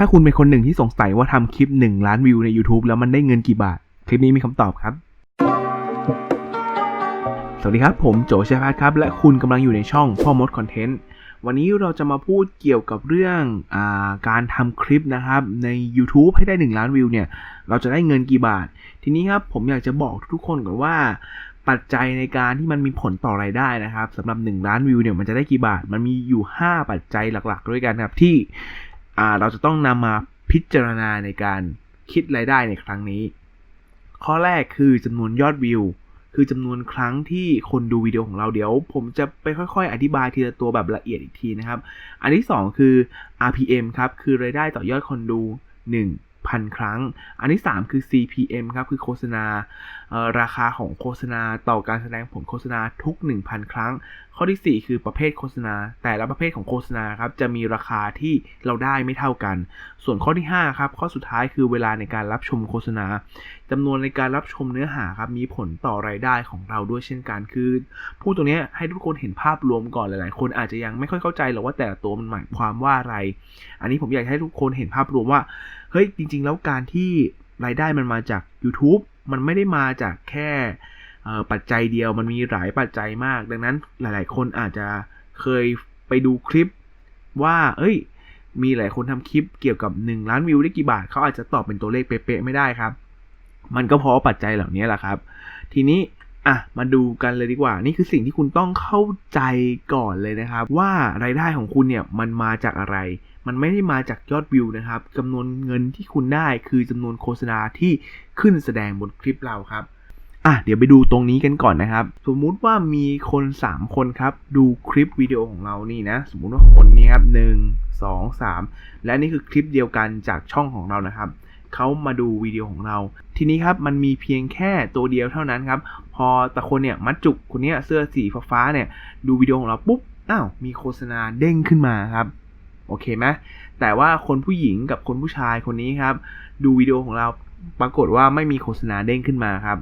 ถ้าคุณเป็นคนหนึ่งที่สงสัยว่าทำคลิป 1 ล้านวิวใน YouTube แล้วมันได้เงินกี่บาท คลิปนี้มีคำตอบครับ สวัสดีครับ ผมโจชัยพัฒน์ครับ และคุณกำลังอยู่ในช่องพ่อมดคอนเทนต์ วันนี้เราจะมาพูดเกี่ยวกับเรื่องอาการทำคลิปนะครับ ใน YouTube ให้ได้ 1 ล้านวิวเนี่ย เราจะได้เงินกี่บาท ทีนี้ครับผมอยากจะบอกทุกคนก่อนว่าปัจจัยในการที่มันมีผลต่อรายได้นะครับสำหรับ 1 ล้านวิวเนี่ยมันจะได้กี่บาท มันมีอยู่ 5 ปัจจัยหลักๆ ด้วยกันครับที่ เราจะต้องนำมาพิจารณาในการคิดรายได้ในครั้งนี้ ข้อแรกคือจำนวนยอดวิว คือจำนวนครั้งที่คนดูวิดีโอของเราเดี๋ยว ผมจะไปค่อยๆ อธิบายทีละตัวแบบละเอียดอีกทีนะครับ อันที่ 2 คือ RPM ครับ คือรายได้ต่อยอดคนดู 6,000 ครั้ง อันที่ 3 คือ CPM ครับ คือโฆษณาราคาของโฆษณาต่อการแสดงผลโฆษณาทุก 1,000 ครั้ง ข้อที่ 4 คือประเภทโฆษณา แต่ละประเภทของโฆษณาครับจะมีราคาที่เราได้ไม่เท่ากัน ส่วนข้อที่ 5 ครับ ข้อสุดท้ายคือเวลาในการรับชมโฆษณา จำนวนในการรับชมเนื้อหาครับมีผลต่อรายได้ของเราด้วยเช่นกันคือพูดตรงนี้ให้ทุกคนเห็นภาพรวมก่อนหลายๆ คนอาจจะยังไม่ค่อยเข้าใจหรอกว่าแต่ละตัวมันหมายความว่าอะไร อันนี้ผมอยากให้ทุกคนเห็นภาพรวมว่าเฮ้ยจริง ๆ แล้วการที่รายได้มันมาจาก YouTube มันไม่ได้มาจากแค่ปัจจัยเดียวมันมีหลายปัจจัยมาก ดังนั้นหลาย ๆ คนอาจจะเคยไปดูคลิปว่า เอ้ย มีหลายคนทำคลิปเกี่ยวกับ 1 ล้านวิวได้กี่บาท เขาอาจจะตอบเป็นตัวเลขเป๊ะๆไม่ได้ครับ มันก็เพราะปัจจัยเหล่านี้แหละครับ ทีนี้อะมาดูกันเลยดีกว่า นี่คือสิ่งที่คุณต้องเข้าใจก่อนเลยนะครับ ว่ารายได้ของคุณเนี่ยมันมาจากอะไร มันไม่ได้มาจากยอดวิวนะครับจำนวนเงินที่คุณได้คือจำนวนโฆษณาที่ขึ้นแสดงบนคลิปเราครับอะเดี๋ยวไปดูตรงนี้กันก่อนนะครับ สมมุติว่ามีคน 3 คนครับ ดูคลิปวิดีโอของเรานี่นะ สมมุติว่าคนนี้ครับหนึ่งสองสามและนี่คือคลิปเดียวกันจากช่องของเรานะครับ เขามาดูวิดีโอของเรา ทีนี้ครับมันมีเพียงแค่ตัวเดียวเท่านั้นครับ พอแต่คนเนี่ยมัดจุกคนเนี้ยเสื้อสีฟ้าเนี่ยดูวิดีโอของเราปุ๊บอ้าวมีโฆษณาเด้งขึ้นมาครับโอเคไหมแต่ว่าคนผู้หญิงกับคนผู้ชายคนนี้ครับ ดูวิดีโอของเราปรากฏว่าไม่มีโฆษณาเด้งขึ้นมาครับ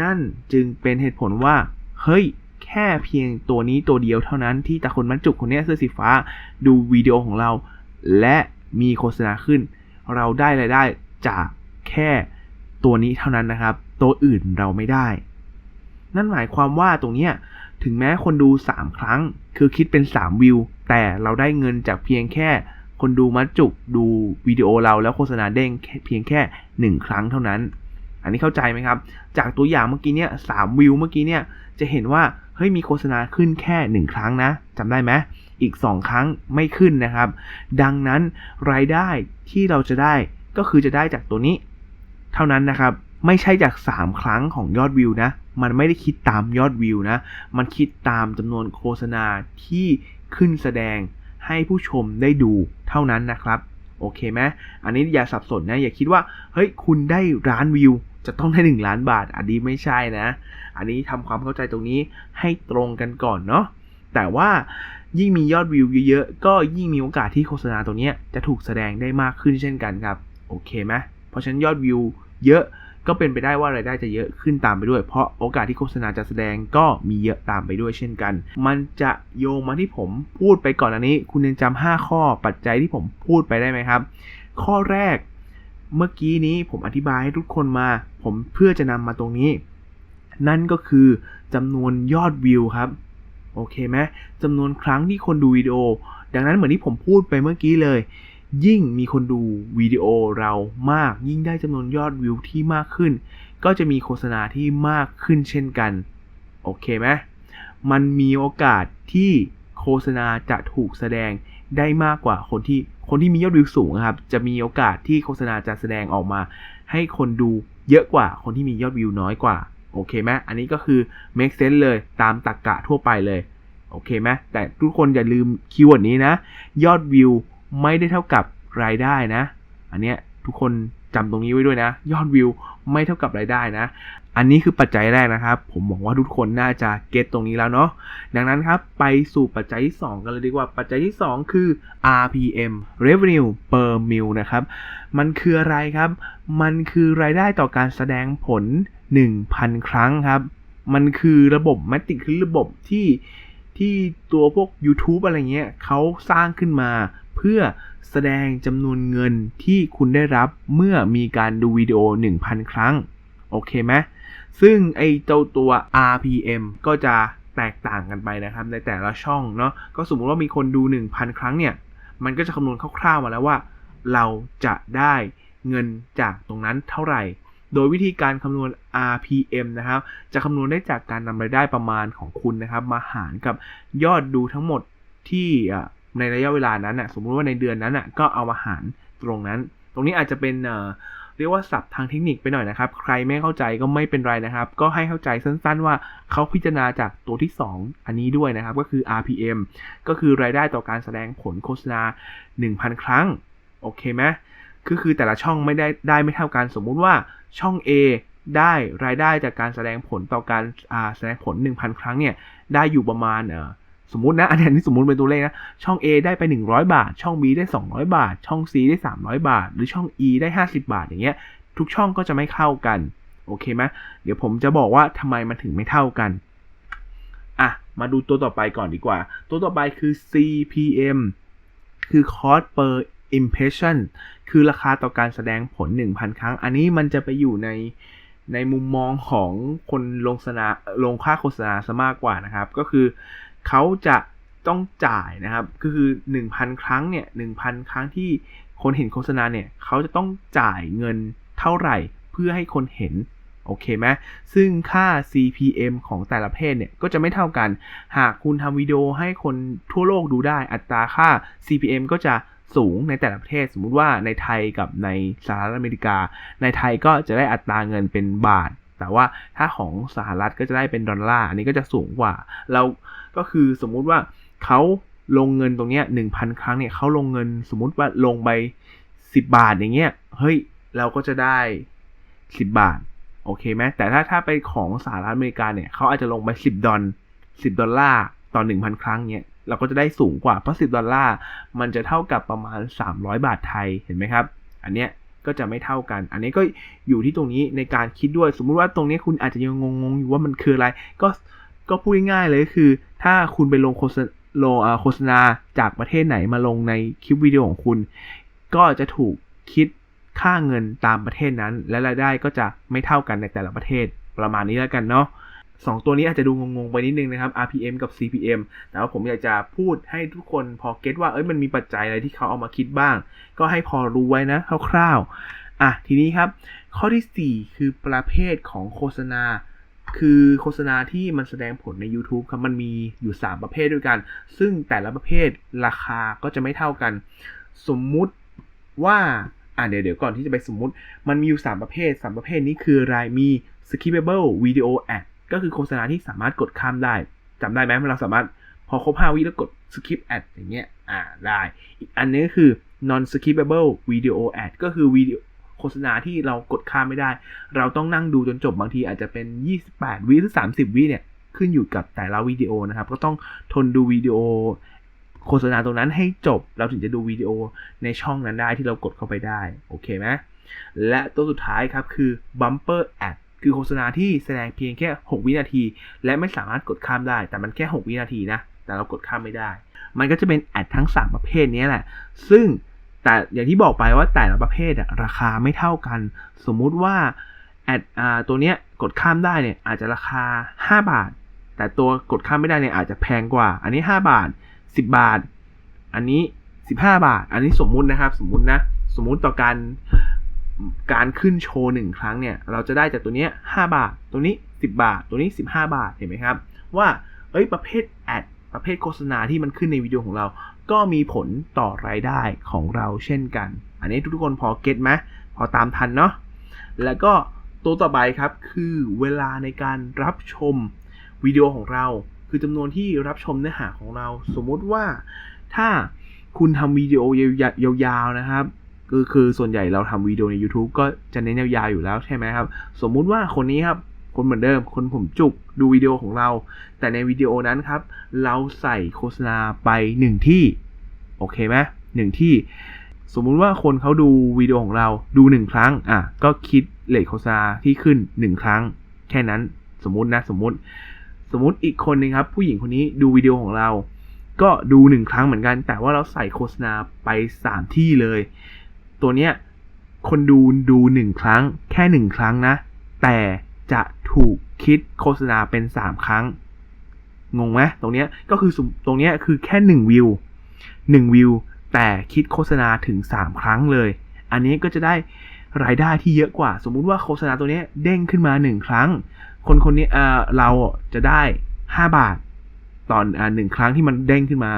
นั่นจึงเป็นเหตุผลว่า เฮ้ย แค่เพียงตัวนี้ตัวเดียวเท่านั้นที่ตาคนมัดจุกคนนี้เสื้อสีฟ้า ดูวิดีโอของเรา และมีโฆษณาขึ้น เราได้รายได้ จากแค่ตัวนี้เท่านั้นนะครับ ตัวอื่นเราไม่ได้ นั่นหมายความว่าตรงนี้ถึงแม้คนดู 3 ครั้ง คือคิดเป็น 3 วิว แต่เราได้เงินจากเพียงแค่คนดูมัดจุกดูวิดีโอเราแล้วโฆษณาเด้งเพียงแค่ 1 ครั้งเท่านั้น อันนี้เข้าใจไหมครับ จากตัวอย่างเมื่อกี้เนี่ยสามวิวเมื่อกี้เนี่ยจะเห็นว่าเฮ้ยมีโฆษณาขึ้นแค่ 1 ครั้งนะจำได้ไหมอีก 2 ครั้งไม่ขึ้นนะครับ ดังนั้นรายได้ที่เราจะได้ ก็คือจะได้จากตัวนี้ เท่านั้นนะครับ ไม่ใช่จาก 3 ครั้งของยอดวิวนะ มันไม่ได้คิดตามยอดวิวนะ มันคิดตามจำนวนโฆษณาที่ขึ้นแสดงให้ผู้ชมได้ดูเท่านั้นนะครับ โอเคไหมอันนี้อย่าสับสนนะ อย่าคิดว่า เฮ้ย คุณได้ล้านวิว จะต้องได้ 1 ล้านบาท อันนี้ไม่ใช่นะ อันนี้ทำความเข้าใจตรงนี้ให้ตรงกันก่อนเนาะ แต่ว่ายิ่งมียอดวิวเยอะๆ ก็ยิ่งมีโอกาสที่โฆษณาตัวนี้จะถูกแสดงได้มากขึ้นเช่นกันครับ โอเคไหมเพราะฉะนั้นยอดวิวเยอะก็เป็นไปได้ว่ารายได้จะเยอะขึ้นตามไปด้วย เพราะโอกาสที่โฆษณาจะแสดงก็มีเยอะตามไปด้วยเช่นกัน มันจะโยงมาที่ผมพูดไปก่อนอันนี้ คุณยังจำ5ข้อปัจจัยที่ผมพูดไปได้ไหมครับ ข้อแรกเมื่อกี้นี้ผมอธิบายให้ทุกคนมา ผมเพื่อจะนำมาตรงนี้ นั่นก็คือจำนวนยอดวิวครับ โอเคไหมจำนวนครั้งที่คนดูวิดีโอ ดังนั้นเหมือนที่ผมพูดไปเมื่อกี้เลย ยิ่งมีคนดูวิดีโอเรามาก ยิ่งได้จำนวนยอดวิวที่มากขึ้น ก็จะมีโฆษณาที่มากขึ้นเช่นกัน โอเคไหมมันมีโอกาสที่โฆษณาจะถูกแสดงได้มากกว่าคนที่คนที่มียอดวิวสูงครับ จะมีโอกาสที่โฆษณาจะแสดงออกมา ให้คนดูเยอะกว่าคนที่มียอดวิวน้อยกว่า โอเคไหมอันนี้ก็คือ make sense เลยตามตรรกกะทั่วไปเลย โอเคไหมแต่ทุกคนอย่าลืมคีย์เวิร์ดนี้นะ ยอดวิว ไม่ได้เท่ากับรายได้นะ อันเนี้ยทุกคนจำตรงนี้ไว้ด้วยนะ ยอดวิวไม่เท่ากับรายได้นะ อันนี้คือปัจจัยแรกนะครับ ผมหวังว่าทุกคนน่าจะเก็ตตรงนี้แล้วเนาะดังนั้นครับ ไปสู่ปัจจัยที่ 2 กันเลยดีกว่าปัจจัยที่ 2 คือ RPM Revenue per mil นะครับ มันคืออะไรครับ มันคือรายได้ต่อการแสดงผล 1,000 ครั้งครับ มันคือระบบแมติกคือระบบที่ที่ตัวพวก YouTube อะไรเงี้ยเขาสร้างขึ้นมา เพื่อแสดงจำนวนเงินที่คุณได้รับเมื่อมีการดูวิดีโอ 1,000 ครั้ง โอเคไหมซึ่งไอเจ้าตัว RPM ก็จะแตกต่างกันไปนะครับในแต่ละช่องเนาะก็สมมติว่ามีคนดู 1,000 ครั้งเนี่ย มันก็จะคำนวณคร่าวๆมาแล้วว่า เราจะได้เงินจากตรงนั้นเท่าไหร่ โดยวิธีการคำนวณ RPM นะครับ จะคำนวณได้จากการนำรายได้ประมาณของคุณนะครับ มาหารกับยอดดูทั้งหมดที่ ในระยะเวลานั้นอะสมมุติว่าในเดือนนั้นอะก็เอามาหารตรงนั้น ตรงนี้อาจจะเป็นเอ่อเรียกว่าศัพท์ทางเทคนิคไปหน่อยนะครับ ใครไม่เข้าใจก็ไม่เป็นไรนะครับ ก็ให้เข้าใจสั้นๆ ว่าเขาพิจารณาจากตัวที่ 2 อันนี้ด้วยนะครับ ก็คือ RPM ก็คือรายได้ต่อการแสดงผลโฆษณา 1,000 ครั้ง โอเคไหมคือคือแต่ละช่องไม่ได้ได้ไม่เท่ากัน สมมุติว่าช่อง A ได้รายได้จากการแสดงผลต่อการแสดงผล 1,000 ครั้งเนี่ย ได้อยู่ประมาณเอ่อ สมมตินะ อันนี้สมมติเป็นตัวเลขนะ ช่อง A ได้ไป 100 บาท ช่อง B ได้ 200 บาท ช่อง C ได้ 300 บาท หรือช่อง E ได้ 50 บาท อย่างเงี้ย ทุกช่องก็จะไม่เข้ากัน โอเคไหมเดี๋ยวผมจะบอกว่าทำไมมันถึงไม่เท่ากัน อะ มาดูตัวต่อไปก่อนดีกว่า ตัวต่อไปคือ CPM คือ cost per impression คือราคาต่อการแสดงผล 1,000 ครั้ง อันนี้มันจะไปอยู่ใน ในมุมมองของคนลงสนาลงค่าโฆษณาซะมากกว่านะครับ ก็คือเขาจะต้องจ่ายนะครับ ก็คือ 1,000 ครั้งเนี่ย1,000 ครั้งที่คนเห็นโฆษณาเนี่ยเขาจะต้องจ่ายเงินเท่าไหร่เพื่อให้คนเห็นโอเคไหมซึ่งค่า CPM ของแต่ละเภทเนี่ย ก็จะไม่เท่ากัน หากคุณทำวิดีโอให้คนทั่วโลกดูได้ อัตราค่า CPM ก็จะ สูงในแต่ละประเทศ สมมุติว่าในไทยกับในสหรัฐอเมริกา ในไทยก็จะได้อัตราเงินเป็นบาท แต่ว่าถ้าของสหรัฐก็จะได้เป็นดอลลาร์อันนี้ก็จะสูงกว่า เราก็คือสมมุติว่าเขาลงเงินตรงเนี้ยหนึ่งพันครั้งเนี่ยเขาลงเงินสมมุติว่าลงไปสิบบาทอย่างเงี้ยเฮ้ยเราก็จะได้สิบบาทโอเคไหมแต่ถ้าถ้าไปของสหรัฐอเมริกาเนี่ยเขาอาจจะลงไปสิบดอลสิบดอลลาร์ต่อหนึ่งพันครั้งเนี่ย เราก็จะได้สูงกว่าเพราะสิบดอลลาร์ มันจะเท่ากับประมาณ 300 บาทไทยเห็นไหมครับ อันเนี้ยก็จะไม่เท่ากัน อันนี้ก็อยู่ที่ตรงนี้ในการคิดด้วย สมมุติว่าตรงนี้คุณอาจจะยังงงๆอยู่ว่ามันคืออะไร ก็ก็พูดง่ายๆเลยคือ ถ้าคุณไปลงโฆษณาลงโฆษณาจากประเทศไหนมาลงในคลิปวิดีโอของคุณ ก็จะถูกคิดค่าเงินตามประเทศนั้น และรายได้ก็จะไม่เท่ากันในแต่ละประเทศประมาณนี้แล้วกันเนาะ สองตัวนี้อาจจะดูงงๆไปนิดนึงนะครับ RPM กับ CPM แต่ว่าผมอยากจะพูดให้ทุกคนพอเก็ตว่า เอ้ย มันมีปัจจัยอะไรที่เขาเอามาคิดบ้าง ก็ให้พอรู้ไว้นะคร่าวๆ อะ ทีนี้ครับ ข้อที่ 4 คือประเภทของโฆษณา คือโฆษณาที่มันแสดงผลใน YouTube ครับ มันมีอยู่ 3 ประเภทด้วยกัน ซึ่งแต่ละประเภทราคาก็จะไม่เท่ากัน สมมุติว่าอะเดี๋ยวเดี๋ยวก่อนที่จะไปสมมุติ มันมีอยู่ 3 ประเภท 3 ประเภทนี้คืออะไรมี skippable video ad ก็คือโฆษณาที่สามารถกดข้ามได้จำได้ไหมเราสามารถพอครบ5วิแล้วกด skip ad อย่างเงี้ยอ่าได้ อีกอันนึงก็คือ non skippable video ad ก็คือวิดีโอโฆษณาที่เรากดข้ามไม่ได้ เราต้องนั่งดูจนจบบางทีอาจจะเป็น 28 วิหรือ 30 วิเนี่ยขึ้นอยู่กับแต่ละวิดีโอนะครับ ก็ต้องทนดูวิดีโอ โฆษณาตรงนั้นให้จบ เราถึงจะดูวิดีโอในช่องนั้นได้ที่เรากดเข้าไปได้ โอเคไหมและตัวสุดท้ายครับคือ bumper ad คือโฆษณาที่แสดงเพียงแค่ 6 วินาที และไม่สามารถกดข้ามได้ แต่มันแค่ 6 วินาทีนะ แต่เรากดข้ามไม่ได้ มันก็จะเป็นแอดทั้ง 3 ประเภทนี้แหละ ซึ่งแต่อย่างที่บอกไปว่าแต่ละประเภทราคาไม่เท่ากัน สมมุติว่าแอดตัวเนี้ยกดข้ามได้เนี่ยอาจจะราคา 5 บาท แต่ตัวกดข้ามไม่ได้เนี่ยอาจจะแพงกว่า อันนี้ 5 บาท 10 บาท อันนี้ 15 บาท อันนี้สมมุตินะครับ สมมุตินะ สมมุติต่อการ การขึ้นโชว์หนึ่งครั้งเนี่ย เราจะได้จากตัวนี้ 5 บาท ตัวนี้ 10 บาท ตัวนี้ 15 บาท เห็นไหมครับ ว่าเอ้ยประเภทแอดประเภทโฆษณาที่มันขึ้นในวิดีโอของเรา ก็มีผลต่อรายได้ของเราเช่นกัน อันนี้ทุกคนพอเก็ตไหมพอตามทันเนาะ แล้วก็ตัวต่อไปครับคือเวลาในการรับชมวิดีโอของเรา คือจำนวนที่รับชมเนื้อหาของเรา สมมติว่าถ้าคุณทำวิดีโอยาวๆนะครับ คือคือส่วนใหญ่เราทำวิดีโอใน YouTube ก็จะเน้นยาวๆอยู่แล้วใช่ไหมครับ สมมุติว่าคนนี้ครับ คนเหมือนเดิม คนผมจุกดูวิดีโอของเรา แต่ในวิดีโอนั้นครับ เราใส่โฆษณาไปหนึ่งที่ โอเคไหมหนึ่งที่ สมมุติว่าคนเขาดูวิดีโอของเราดูหนึ่งครั้ง อะ ก็คิดเลทโฆษณาที่ขึ้นหนึ่งครั้ง แค่นั้น สมมตินะ สมมติ สมมติอีกคนนึงครับ ผู้หญิงคนนี้ดูวิดีโอของเรา ก็ดูหนึ่งครั้งเหมือนกัน แต่ว่าเราใส่โฆษณาไปสามที่เลย ตัวเนี้ยคนดูดูหนึ่งครั้ง แค่หนึ่งครั้งนะ แต่จะถูกคิดโฆษณาเป็นสามครั้ง งงไหมตรงเนี้ยก็คือตรงเนี้ยคือแค่หนึ่งวิวหนึ่งวิวแต่คิดโฆษณาถึงสามครั้งเลย อันนี้ก็จะได้รายได้ที่เยอะกว่า สมมุติว่าโฆษณาตัวนี้เด้งขึ้นมาหนึ่งครั้ง คนคนนี้เออเราจะได้ห้าบาทตอนอ่าหนึ่งครั้งที่มันเด้งขึ้นมา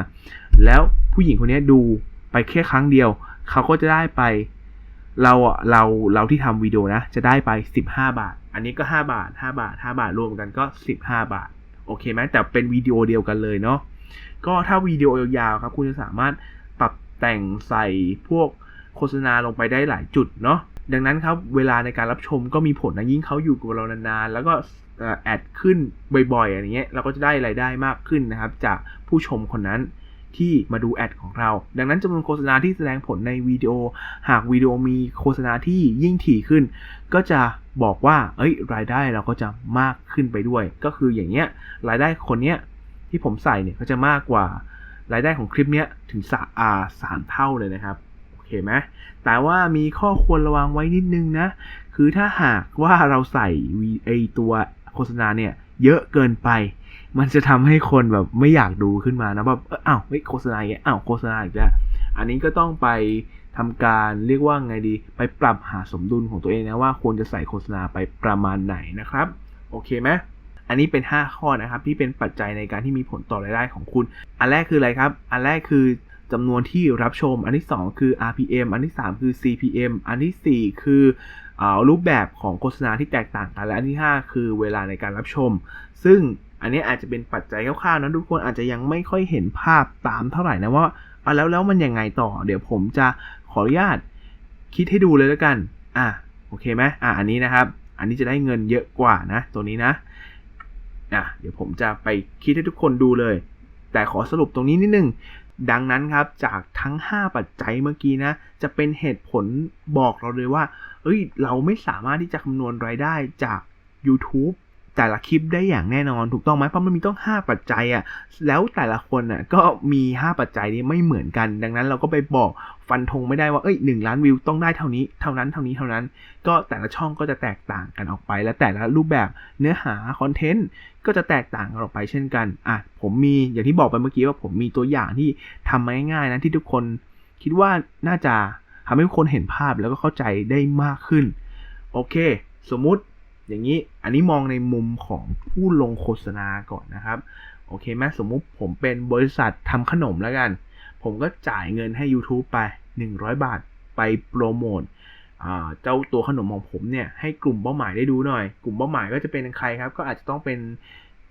แล้วผู้หญิงคนนี้ดูไปแค่ครั้งเดียว เขาก็จะได้ไป เราเราเราที่ทำวิดีโอนะ จะได้ไปสิบห้าบาท อันนี้ก็ห้าบาทห้าบาทห้าบาทรวมกันก็สิบห้าบาท โอเคไหมแต่เป็นวิดีโอเดียวกันเลยเนาะก็ถ้าวิดีโอยาวๆครับ คุณจะสามารถปรับแต่งใส่พวกโฆษณาลงไปได้หลายจุดเนาะดังนั้นครับ เวลาในการรับชมก็มีผลนะยิ่งเขาอยู่กับเรานานๆ แล้วก็แอดขึ้นบ่อยๆอย่างเงี้ยเราก็จะได้รายได้มากขึ้นนะครับ จากผู้ชมคนนั้น ที่มาดูแอดของเรา ดังนั้นจำนวนโฆษณาที่แสดงผลในวิดีโอ หากวิดีโอมีโฆษณาที่ยิ่งถี่ขึ้น ก็จะบอกว่า เอ้ย รายได้เราก็จะมากขึ้นไปด้วย ก็คืออย่างเงี้ย รายได้คนเนี้ยที่ผมใส่เนี่ยก็จะมากกว่ารายได้ของคลิปเนี้ยถึงสาอาสามเท่าเลยนะครับ โอเคไหมแต่ว่ามีข้อควรระวังไว้นิดนึงนะ คือถ้าหากว่าเราใส่ไอตัวโฆษณาเนี่ยเยอะเกินไป มันจะทำให้คนแบบไม่อยากดูขึ้นมานะแบบอ้าวไม่โฆษณาอีกอ้าวโฆษณาอีกแล้วอันนี้ก็ต้องไปทำการเรียกว่าไงดี ไปปรับหาสมดุลของตัวเองนะว่าควรจะใส่โฆษณาไปประมาณไหนนะครับ โอเคไหมอันนี้เป็น 5 ข้อนะครับที่เป็นปัจจัยในการที่มีผลต่อรายได้ของคุณ อันแรกคืออะไรครับ อันแรกคือจำนวนที่รับชม อันที่ 2 คือ RPM อันที่ 3 คือ CPM อันที่ 4 คืออรูปแบบของโฆษณาที่แตกต่างกัน และอันที่ 5 คือเวลาในการรับชม ซึ่ง อันนี้อาจจะเป็นปัจจัยคร่าวๆนะทุกคนอาจจะยังไม่ค่อยเห็นภาพตามเท่าไหร่นะว่าอะแล้วแล้วมันยังไงต่อ เดี๋ยวผมจะขออนุญาตคิดให้ดูเลยแล้วกัน อะโอเคไหมอะอันนี้นะครับ อันนี้จะได้เงินเยอะกว่านะ ตัวนี้นะอะเดี๋ยวผมจะไปคิดให้ทุกคนดูเลย แต่ขอสรุปตรงนี้นิดนึงดังนั้นครับจากทั้ง 5 ปัจจัยเมื่อกี้นะ จะเป็นเหตุผลบอกเราเลยว่า เอ้ย เราไม่สามารถที่จะคำนวณรายได้จาก YouTube แต่ละคลิปได้อย่างแน่นอนถูกต้องไหมเพราะมันมีต้อง 5 ปัจจัยอะ่ะแล้วแต่ละคนอะก็มี 5 ปัจจัยนี้ไม่เหมือนกัน ดังนั้นเราก็ไปบอกฟันธงไม่ได้ว่าเอ้ยหล้านวิวต้องได้เท่านี้เท่านั้นเท่านี้เท่านั้น ก็แต่ละช่องก็จะแตกต่างกันออกไป และแต่ละรูปแบบเนื้อหาคอนเทนต์ก็จะแตกต่างกันออกไปเช่นกันอะผมมีอย่างที่บอกไปเมื่อกี้ว่าผมมีตัวอย่างที่ทำมาง่ายๆนะที่ทุกคนคิดว่าน่าจะทำให้คนเห็นภาพแล้วก็เข้าใจได้มากขึ้น โอเค สมมุติ อย่างนี้อันนี้มองในมุมของผู้ลงโฆษณาก่อนนะครับโอเคไหมสมมุติผมเป็นบริษัททำขนมแล้วกัน ผมก็จ่ายเงินให้ YouTube ไป 100 บาทไปโปรโมทเจ้าตัวขนมของผมเนี่ยให้กลุ่มเป้าหมายได้ดูหน่อย กลุ่มเป้าหมายก็จะเป็นใครครับ ก็อาจจะต้องเป็น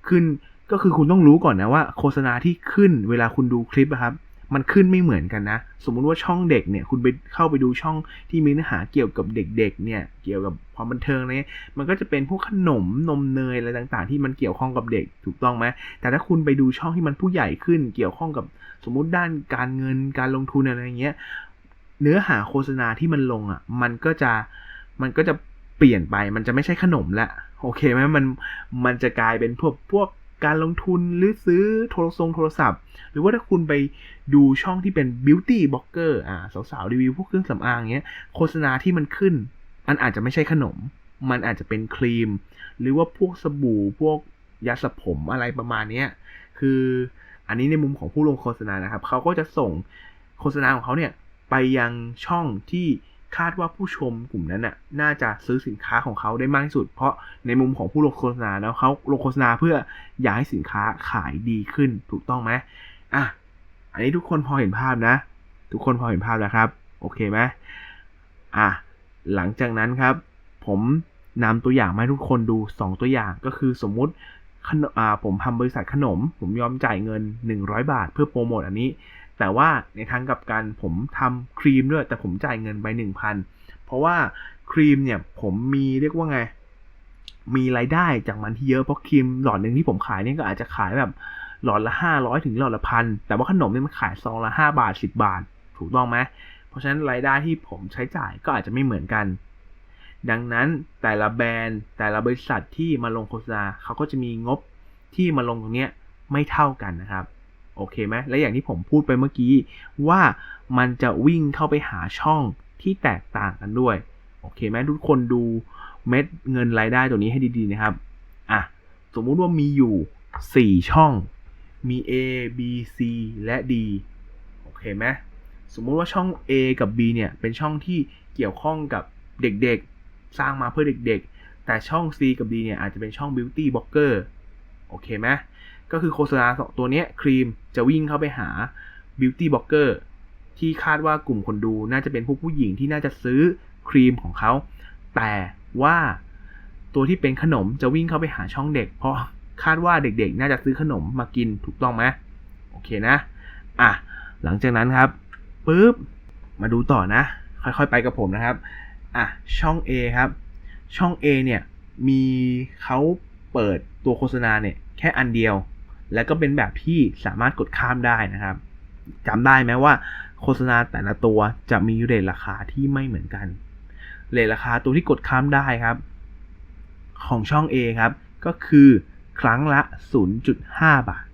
ขึ้นก็คือคุณต้องรู้ก่อนนะว่า โฆษณาที่ขึ้นเวลาคุณดูคลิปครับ มันขึ้นไม่เหมือนกันนะ สมมุติว่าช่องเด็กเนี่ย คุณไปเข้าไปดูช่องที่มีเนื้อหาเกี่ยวกับเด็กๆ เนี่ย เกี่ยวกับความบันเทิงเนี่ยมันก็จะเป็นพวกขนมนมเนยอะไรต่างๆ ที่มันเกี่ยวข้องกับเด็กถูกต้องไหมแต่ถ้าคุณไปดูช่องที่มันผู้ใหญ่ขึ้น เกี่ยวข้องกับสมมุติด้านการเงินการลงทุนอะไรเงี้ย เนื้อหาโฆษณาที่มันลงอะ มันก็จะ มันก็จะเปลี่ยนไป มันจะไม่ใช่ขนมละ โอเคไหมมัน มันจะกลายเป็นพวกพวก การลงทุนหรือซื้อโทรศัพท์โทรศัพท์ หรือว่าถ้าคุณไปดูช่องที่เป็น beauty blogger อ่าสาวๆรีวิวพวกเครื่องสำอางเงี้ยโฆษณาที่มันขึ้นอันอาจจะไม่ใช่ขนม มันอาจจะเป็นครีม หรือว่าพวกสบู่พวกยาสระผมอะไรประมาณนี้คืออันนี้ในมุมของผู้ลงโฆษณานะครับเขาก็จะส่งโฆษณาของเขาเนี่ยไปยังช่องที่ คาดว่าผู้ชมกลุ่มนั้นน่ะน่าจะซื้อสินค้าของเขาได้มากที่สุด เพราะในมุมของผู้ลงโฆษณาแล้วเขาลงโฆษณาเพื่ออยากให้สินค้าขายดีขึ้นถูกต้องไหมอะอันนี้ทุกคนพอเห็นภาพนะ ทุกคนพอเห็นภาพแล้วครับโอเคไหมอะหลังจากนั้นครับ ผมนำตัวอย่างมาให้ทุกคนดู 2 ตัวอย่างก็คือสมมุติขนอ่าผมทำบริษัทขนม ผมยอมจ่ายเงิน 100 บาท เพื่อโปรโมทอันนี้ แต่ว่าในทางกับการผมทำครีมด้วย แต่ผมจ่ายเงินไปหนึ่งพันเพราะว่าครีมเนี่ยผมมีเรียกว่าไง มีรายได้จากมันที่เยอะเพราะครีมหลอดหนึ่งที่ผมขายเนี่ยก็อาจจะขายแบบหลอดละห้าร้อยถึงหลอดละพันแต่ว่าขนมเนี่ยมันขายซองละห้าบาทสิบาท ถูกต้องไหมเพราะฉะนั้นรายได้ที่ผมใช้จ่ายก็อาจจะไม่เหมือนกัน ดังนั้นแต่ละแบรนด์แต่ละบริษัทที่มาลงโฆษณาเขาก็จะมีงบที่มาลงตรงนี้ไม่เท่ากันนะครับ โอเคไหมและอย่างที่ผมพูดไปเมื่อกี้ว่ามันจะวิ่งเข้าไปหาช่องที่แตกต่างกันด้วย โอเคไหมทุกคนดูเม็ดเงินรายได้ตัวนี้ให้ดีๆนะครับ อะ สมมุติว่ามีอยู่ 4 ช่อง มี A B C และ D โอเคไหมสมมุติว่าช่อง A กับ B เนี่ย เป็นช่องที่เกี่ยวข้องกับเด็กๆ สร้างมาเพื่อเด็กๆ แต่ช่อง C กับ D เนี่ย อาจจะเป็นช่อง Beauty Blogger โอเคไหม ก็คือโฆษณาสองตัวนี้ครีมจะวิ่งเข้าไปหา Beauty Blogger ที่คาดว่ากลุ่มคนดูน่าจะเป็นผู้ผู้หญิงที่น่าจะซื้อครีมของเขา แต่ว่าตัวที่เป็นขนมจะวิ่งเข้าไปหาช่องเด็ก เพราะคาดว่าเด็กๆ น่าจะซื้อขนมมากินถูกต้องไหมโอเคนะ อะ หลังจากนั้นครับปุ๊บมาดูต่อนะ ค่อยๆไปกับผมนะครับ อะ ช่อง A ครับ ช่อง A เนี่ยมีเขาเปิดตัวโฆษณาเนี่ยแค่อันเดียว แล้วก็เป็นแบบที่สามารถกดข้ามได้นะครับจำได้ไหมว่าโฆษณาแต่ละตัวจะมีเรทราคาที่ไม่เหมือนกันเรทราคาตัวที่กดข้ามได้ครับ ของช่อง A ครับ ก็คือครั้งละ 0.5 บาท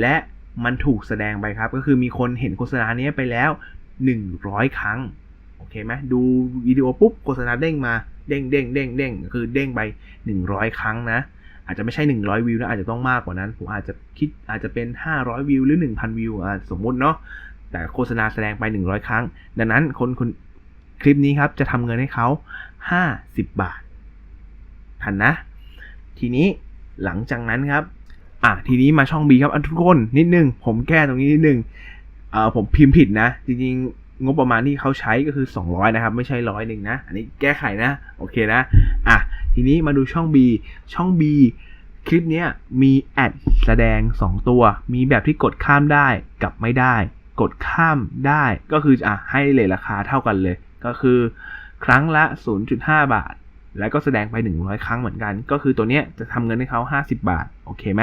และมันถูกแสดงไปครับ ก็คือมีคนเห็นโฆษณานี้ไปแล้ว 100 ครั้ง โอเคไหมดูวิดีโอปุ๊บโฆษณาเด้งมา เด้งเด้งเด้งเด้งคือเด้งไป 100 ครั้งนะ อาจจะไม่ใช่ 100 วิวนะอาจจะต้องมากกว่านั้น ผมอาจจะคิดอาจจะเป็น 500 วิวหรือ 1,000 วิวสมมุติเนาะแต่โฆษณาแสดงไป 100 ครั้ง ดังนั้นคนคนคลิปนี้ครับจะทำเงินให้เขา 50 บาททันนะ ทีนี้หลังจากนั้นครับอะทีนี้มาช่อง B ครับอันทุกคนนิดนึงผมแก้ตรงนี้นิดนึงเอ่อผมพิมพ์ผิดนะ จริงๆ งบประมาณที่เขาใช้ก็คือ 200 นะครับ ไม่ใช่ร้อยหนึ่งนะ อันนี้แก้ไขนะ โอเคนะ อะ ทีนี้มาดูช่อง B ช่อง B คลิปนี้มีแอดแสดง 2 ตัว มีแบบที่กดข้ามได้กับไม่ได้ กดข้ามได้ ก็คืออะให้เลยราคาเท่ากันเลย ก็คือครั้งละ 0.5 บาท แล้วก็แสดงไป 100 ครั้งเหมือนกัน ก็คือตัวเนี้ยจะทำเงินให้เขา50 บาท โอเคไหม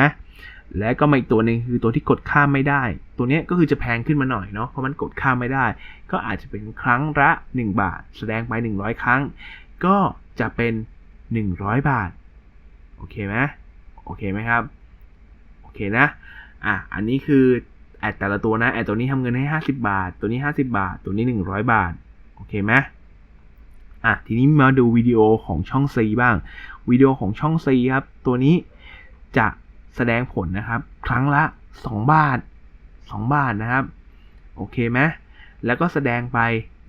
และก็มาอีกตัวหนึ่งคือตัวที่กดข้ามไม่ได้ ตัวนี้ก็คือจะแพงขึ้นมาหน่อยเนาะเพราะมันกดข้ามไม่ได้ ก็อาจจะเป็นครั้งละ 1 บาท แสดงไป 100 ครั้ง ก็จะเป็น 100 บาท โอเคไหมโอเคไหมครับ โอเคนะ อะ อันนี้คือแอดแต่ละตัวนะ แอดตัวนี้ทำเงินให้ 50 บาท ตัวนี้ 50 บาท ตัวนี้ 100 บาท โอเคไหมอะ ทีนี้มาดูวิดีโอของช่อง C บ้าง วิดีโอของช่อง C ครับ ตัวนี้จะ แสดงผลนะครับ ครั้งละ 2 บาท 2 บาทนะครับ โอเคไหมแล้วก็แสดงไป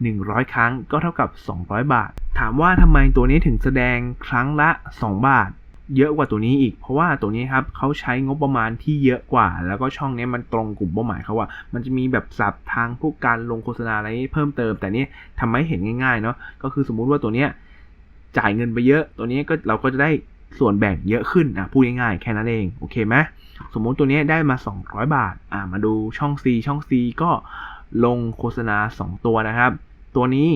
100 ครั้งก็เท่ากับ 200 บาท ถามว่าทำไมตัวนี้ถึงแสดงครั้งละ 2 บาท เยอะกว่าตัวนี้อีก เพราะว่าตัวนี้ครับเขาใช้งบประมาณที่เยอะกว่า แล้วก็ช่องนี้มันตรงกลุ่มเป้าหมายเขาว่า มันจะมีแบบสับทางพวกการลงโฆษณาอะไรเพิ่มเติม แต่นี่ทำให้เห็นง่ายๆเนาะก็คือสมมุติว่าตัวเนี้ยจ่ายเงินไปเยอะ ตัวนี้ก็เราก็จะได้ ส่วนแบ่งเยอะขึ้นอะพูดง่ายๆแค่นั้นเองโอเคไหมสมมุติตัวนี้ได้มา 200 บาทอะมาดูช่อง C ช่อง C ก็ลงโฆษณา 2 ตัวนะครับ ตัวนี้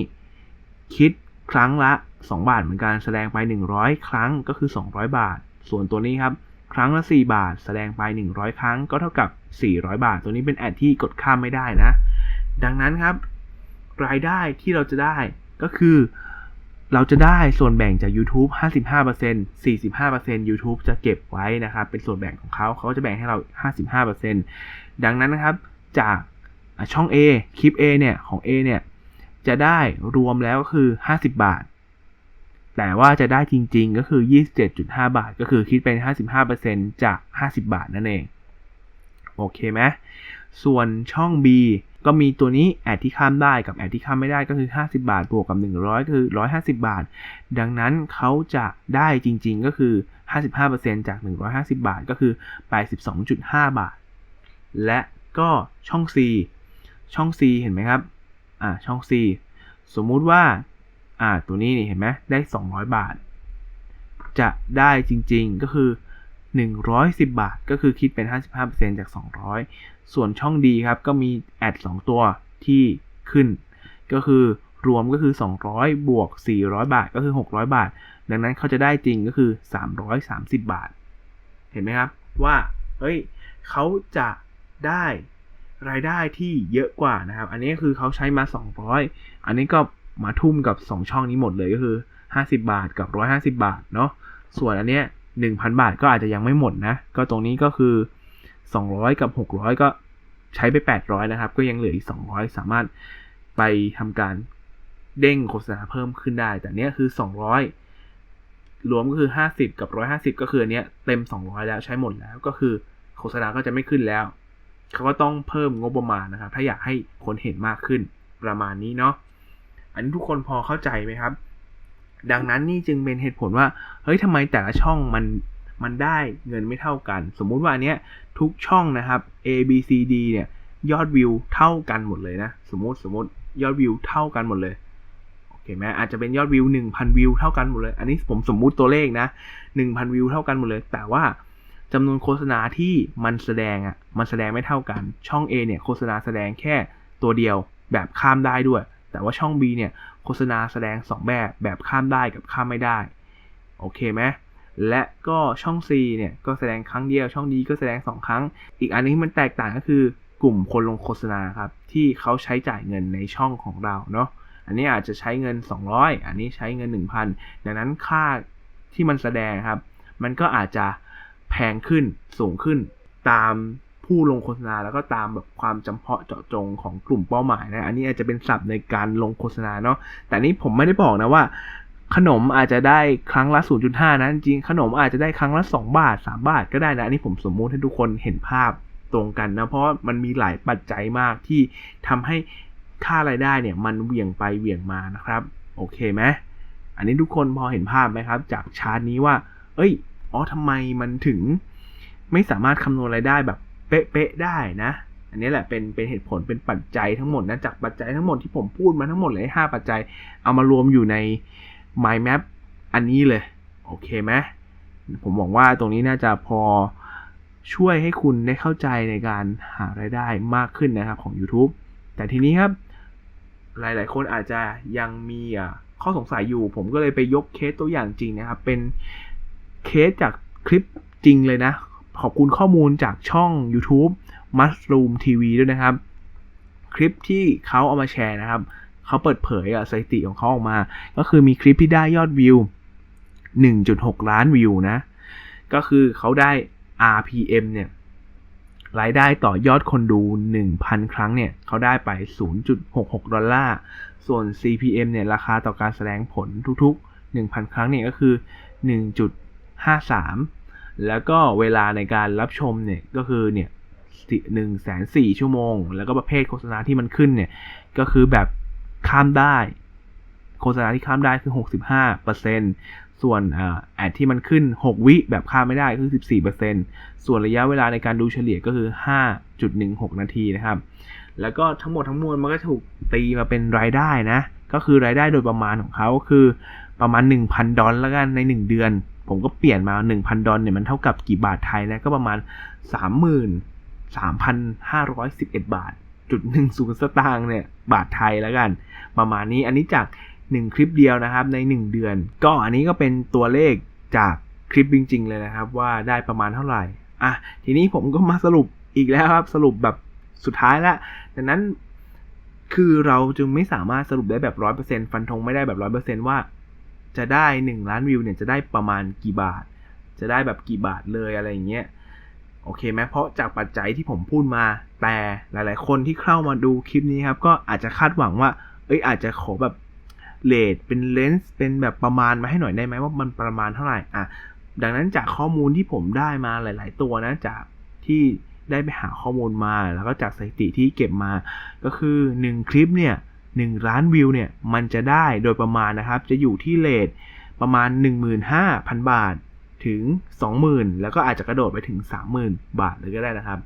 คิดครั้งละ 2 บาทเหมือนกันแสดงไป 100 ครั้งก็คือ 200 บาท ส่วนตัวนี้ครับครั้งละ 4 บาท แสดงไป 100 ครั้งก็เท่ากับ 400 บาท ตัวนี้เป็นแอดที่กดข้ามไม่ได้นะ ดังนั้นครับ รายได้ที่เราจะได้ก็คือ เราจะได้ส่วนแบ่งจาก YouTube 55% 45% YouTube จะเก็บไว้นะครับ เป็นส่วนแบ่งของเขาเขาจะแบ่งให้เรา 55%ดังนั้นนะครับ จากช่อง A คลิป A เนี่ย ของ A เนี่ย จะได้รวมแล้วก็คือ 50 บาท แต่ว่าจะได้จริง ๆ ก็คือ 27.5 บาท ก็คือคิดเป็น 55%จาก 50 บาทนั่นเอง โอเคไหมส่วนช่อง B ก็มีตัวนี้แอดที่ข้ามได้กับแอดที่ข้ามไม่ได้ก็คือ 50 บาทบวกกับ 100คือ 150 บาท ดังนั้นเขาจะได้จริงๆก็คือ 55%จาก 150 บาทก็คือ 82.5 บาท และก็ช่อง C ช่อง C เห็นไหมครับ อ่า ช่อง C สมมุติว่า อ่า ตัวนี้นี่เห็นไหมได้ 200 บาท จะได้จริงๆก็คือ 110 บาท ก็คือคิดเป็น 55%จาก 200 ส่วนช่องดีครับ ก็มีแอด 2 ตัวที่ขึ้น ก็คือรวมก็คือ 200 บวก 400 บาทก็คือ 600 บาท ดังนั้นเขาจะได้จริงก็คือ 330 บาท เห็นไหมครับว่า เฮ้ยเขาจะได้รายได้ที่เยอะกว่านะครับ อันนี้คือเขาใช้มา 200 อันนี้ก็มาทุ่มกับ 2 ช่องนี้หมดเลยก็คือ 50 บาทกับ 150 บาทเนาะ ส่วนอันเนี้ย 1,000 บาทก็อาจจะยังไม่หมดนะ ก็ตรงนี้ก็คือ 200 กับ 600 ก็ใช้ไป 800 นะครับ ก็ยังเหลืออีก 200 สามารถไปทำการเด้งโฆษณาเพิ่มขึ้นได้ แต่เนี้ยคือ 200 รวมก็คือ 50 กับ 150 ก็คืออันเนี้ยเต็ม 200 แล้วใช้หมดแล้วก็คือโฆษณาก็จะไม่ขึ้นแล้ว เขาก็ต้องเพิ่มงบประมาณนะครับ ถ้าอยากให้คนเห็นมากขึ้นประมาณนี้เนาะอันนี้ทุกคนพอเข้าใจไหมครับ ดังนั้นนี่จึงเป็นเหตุผลว่าเฮ้ยทำไมแต่ละช่องมันมันได้เงินไม่เท่ากัน สมมุติว่าอันเนี้ยทุกช่องนะครับ A B C D เนี่ยยอดวิวเท่ากันหมดเลยนะสมมติสมมติยอดวิวเท่ากันหมดเลยโอเคไหมอาจจะเป็นยอดวิว 1,000 วิวเท่ากันหมดเลย อันนี้ผมสมมุติตัวเลขนะ 1,000 วิวเท่ากันหมดเลย แต่ว่าจำนวนโฆษณาที่มันแสดงอะมันแสดงไม่เท่ากันช่อง A เนี่ยโฆษณาแสดงแค่ตัวเดียวแบบข้ามได้ด้วย แต่ว่าช่อง B เนี่ยโฆษณาแสดง 2 แบบแบบข้ามได้กับข้ามไม่ได้โอเคไหมและก็ช่อง C เนี่ยก็แสดงครั้งเดียวช่อง D ก็แสดง 2 ครั้ง อีกอันนี้มันแตกต่างก็คือกลุ่มคนลงโฆษณาครับที่เขาใช้จ่ายเงินในช่องของเราเนาะอันนี้อาจจะใช้เงิน 200 อันนี้ใช้เงิน 1,000 ดังนั้นค่าที่มันแสดงครับ มันก็อาจจะแพงขึ้นสูงขึ้นตาม ผู้ลงโฆษณาแล้วก็ตามแบบความจำเพาะเจาะจงของกลุ่มเป้าหมายนะ อันนี้อาจจะเป็นศัพท์ในการลงโฆษณาเนาะ แต่นี้ผมไม่ได้บอกนะว่า ขนมอาจจะได้ครั้งละ 0.5 นะจริงขนมอาจจะได้ครั้งละ 2 บาท 3 บาทก็ได้นะ อันนี้ผมสมมุติให้ทุกคนเห็นภาพตรงกันนะ เพราะมันมีหลายปัจจัยมากที่ทำให้ค่ารายได้เนี่ยมันเหวี่ยงไปเหวี่ยงมานะครับ โอเคไหมอันนี้ทุกคนพอเห็นภาพไหมครับ จากชาร์ตนี้ว่า เอ้ย อ๋อทำไมมันถึง ไม่สามารถคำนวณรายได้แบบ เป๊ะๆได้นะ อันนี้แหละเป็นเป็นเหตุผลเป็นปัจจัยทั้งหมดนะจากปัจจัยทั้งหมดที่ผมพูดมาทั้งหมดเลยห้าปัจจัย เอามารวมอยู่ใน mind map อันนี้เลย โอเคไหมผมหวังว่าตรงนี้น่าจะพอช่วยให้คุณได้เข้าใจในการหารายได้มากขึ้นนะครับของ YouTube แต่ทีนี้ครับ หลาย ๆ คนอาจจะยังมีข้อสงสัยอยู่ ผมก็เลยไปยกเคสตัวอย่างจริงนะครับ เป็นเคสจากคลิปจริงเลยนะ ขอบคุณข้อมูลจากช่อง YouTube Mushroom TV ด้วยนะครับ คลิปที่เขาเอามาแชร์นะครับ เขาเปิดเผยสถิติของเขาออกมา ก็คือมีคลิปที่ได้ยอดวิว 1.6 ล้านวิวนะ ก็คือเขาได้ RPM เนี่ยรายได้ต่อยอดคนดู 1,000 ครั้งเนี่ยเขาได้ไป 0.66 ดอลลาร์ ส่วน CPM เนี่ยราคาต่อการแสดงผลทุกๆ 1,000 ครั้งเนี่ยก็คือ 1.53 แล้วก็เวลาในการรับชมเนี่ยก็คือเนี่ยหนึ่งแสนสี่ชั่วโมง แล้วก็ประเภทโฆษณาที่มันขึ้นเนี่ย ก็คือแบบข้ามได้ โฆษณาที่ข้ามได้คือหกสิบห้าเปอร์เซ็นส่วนแอดที่มันขึ้น 6 วิแบบข้ามไม่ได้คือ 14%ส่วนระยะเวลาในการดูเฉลี่ยก็คือ 5.16 นาทีนะครับ แล้วก็ทั้งหมดทั้งมวลมันก็ถูกตีมาเป็นรายได้นะ ก็คือรายได้โดยประมาณของเขาคือประมาณ 1,000 ดอลแล้วกันใน 1 เดือน ผมก็เปลี่ยนมา 1,000 ดอลเนี่ยมันเท่ากับกี่บาทไทยนะก็ประมาณ 33,511 บาท จุดหนึ่งศูนย์สตางค์เนี่ย บาทไทยแล้วกัน ประมาณนี้อันนี้จาก 1 คลิปเดียวนะครับใน 1 เดือน ก็อันนี้ก็เป็นตัวเลขจากคลิปจริง ๆ เลยนะครับ ว่าได้ประมาณเท่าไหร่อะทีนี้ผมก็มาสรุปอีกแล้วครับสรุปแบบสุดท้ายละดังนั้นคือเราจึงไม่สามารถสรุปได้แบบร้อยเปอร์เซ็นฟันธงไม่ได้แบบร้อยเปอร์เซ็นว่า จะได้หนึ่งล้านวิวเนี่ยจะได้ประมาณกี่บาท จะได้แบบกี่บาทเลยอะไรอย่างเงี้ยโอเคไหมเพราะจากปัจจัยที่ผมพูดมา แต่หลาย ๆ คนที่เข้ามาดูคลิปนี้ครับก็อาจจะคาดหวังว่า เอ้ยอาจจะขอแบบเลทเป็นเลนส์เป็นแบบประมาณมาให้หน่อยได้ไหมว่ามันประมาณเท่าไหร่อะดังนั้นจากข้อมูลที่ผมได้มาหลาย ๆ ตัวนะจากที่ได้ไปหาข้อมูลมา แล้วก็จากสถิติที่เก็บมา ก็คือ 1 คลิปเนี่ย 1ล้านวิวเนี่ยมันจะได้โดยประมาณนะครับ จะอยู่ที่เลทประมาณ 15,000 บาทถึง 20,000 แล้วก็อาจจะกระโดดไปถึง 30,000 บาทเลยก็ได้นะครับ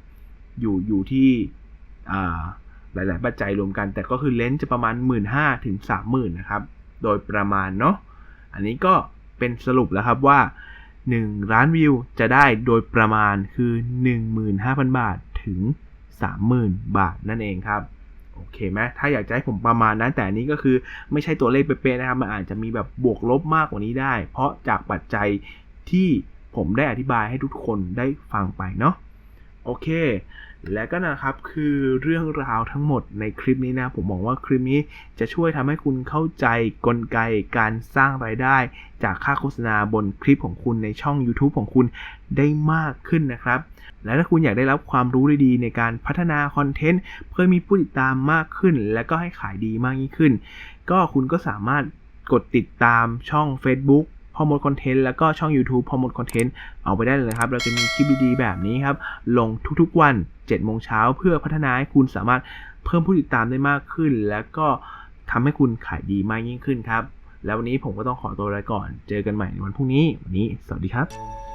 อยู่อยู่ที่หลาย ๆ ปัจจัยรวมกัน แต่ก็คือเลนส์จะประมาณ 15,000ถึง30,000นะครับ โดยประมาณเนาะอันนี้ก็เป็นสรุปแล้วครับว่า 1 ล้านวิวจะได้โดยประมาณคือ 15,000 บาทถึง 30,000 บาทนั่นเองครับ โอเคไหมถ้าอยากจะให้ผมประมาณนั้นแต่นี้ก็คือไม่ใช่ตัวเลขเป๊ะๆนะครับมันอาจจะมีแบบบวกลบมากกว่านี้ได้ เพราะจากปัจจัยที่ผมได้อธิบายให้ทุกคนได้ฟังไปเนาะ โอเค และก็นะครับคือเรื่องราวทั้งหมดในคลิปนี้นะ ผมมองว่าคลิปนี้จะช่วยทำให้คุณเข้าใจกลไกการสร้างรายได้ จากค่าโฆษณาบนคลิปของคุณในช่อง YouTube ของคุณได้มากขึ้นนะครับ และถ้าคุณอยากได้รับความรู้ดีๆในการพัฒนาคอนเทนต์เพื่อมีผู้ติดตามมากขึ้น และก็ให้ขายดีมากยิ่งขึ้น ก็คุณก็สามารถกดติดตามช่อง Facebook อมดคอนเทนต์แล้วก็ช่อง YouTube พอมดคอนเทนต์เอาไปได้เลยครับ เราจะมีคลิปดีๆแบบนี้ครับ ลงทุกๆวัน7โมงเช้าเพื่อพัฒนาให้คุณสามารถเพิ่มผู้ติดตามได้มากขึ้น แล้วก็ทำให้คุณขายดีมากยิ่งขึ้นครับ แล้ววันนี้ผมก็ต้องขอตัวลาไปก่อน เจอกันใหม่ในวันพรุ่งนี้ วันนี้ สวัสดีครับ